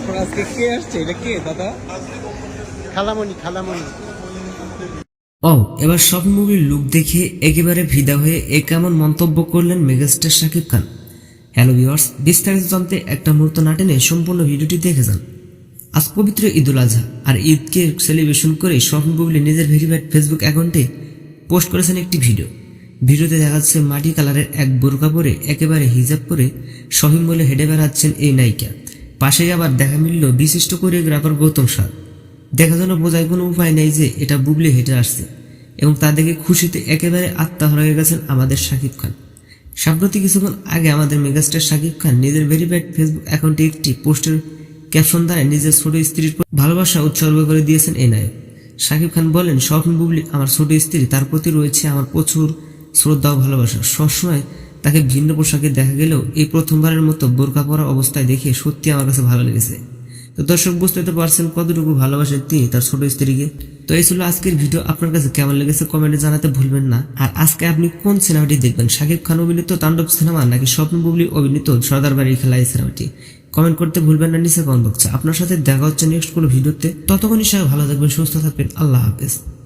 তারপর আজকে কে আসছে? এটা কে দাদা? খালামণি খালামণি। ও এবার সব মুভির লুক দেখে একেবারে ভিদা হয়ে এ কেমন মন্তব্য করলেন megastar Shakib Khan. Hello viewers বিস্তারিত জানতে একটা মুহূর্ত না টেনে সম্পূর্ণ ভিডিওটি দেখে যান। আজ পবিত্র ঈদুল আজহা আর ঈদকে সেলিব্রেশন করে স্বপ্ন বুবলি নিজের ভেরিফাইড ফেসবুক অ্যাকাউন্টে পোস্ট করেছেন একটি ভিডিও ভিডিওতে দেখা যাচ্ছে মাটি কালারের এক বোরকা পরে একেবারে হিজাব পরে শপিং বলে হেঁটে বেড়াচ্ছেন এই নায়িকা। পাশেই আবার দেখা মিলল বিশিষ্ট কোরিওগ্রাফার গৌতম সাদ। দেখা যেন বোঝায় কোনো উপায় নেই যে এটা বুবলি হেঁটে আসছে এবং তা দেখে খুশিতে একেবারে আত্মা হয়ে গেছেন আমাদের শাকিব খান। সাম্প্রতি কিছুক্ষণ আগে আমাদের মেগাস্টার শাকিব খান নিজের ভেরিফাইড ফেসবুক অ্যাকাউন্টে একটি পোস্টের ক্যাপশন দ্বারা নিজের ছোট স্ত্রীর ভালোবাসা উৎসর্গ করে দিয়েছেন এ নায়ক। শাকিব খান বলেন, স্বপ্ন বুবলি আমার ছোট স্ত্রী, তার প্রতি রয়েছে আমার প্রচুর শ্রদ্ধা ও ভালোবাসা। সবসময় তাকে ভিন্ন পোশাকে দেখা গেলেও এই প্রথমবারের মতো বোরকা পরা অবস্থায় দেখে সত্যি আমার কাছে ভালো লেগেছে। তো দর্শক, বুঝতে তো পারছেন কতটুকু ভালোবাসেন তিনি তার ছোট স্ত্রীকে। তো এই ছিল আজকের ভিডিও। আপনার কাছে কেমন লেগেছে কমেন্টে জানাতে ভুলবেন না। আর আজকে আপনি কোন সিনেমাটি দেখবেন? শাকিব খান অভিনীত তাণ্ডব সিনেমা নাকি স্বপ্ন বুবলি অভিনীত সর্দার বাড়ির খেলা এই সিনেমাটি? কমেন্ট করতে ভুলবেন না নিচে কমেন্ট বক্সে। আপনার সাথে দেখা হচ্ছে নেক্সট কোনো ভিডিওতে। ততক্ষণই সবাই ভালো থাকবেন, সুস্থ থাকবেন। আল্লাহ হাফেজ।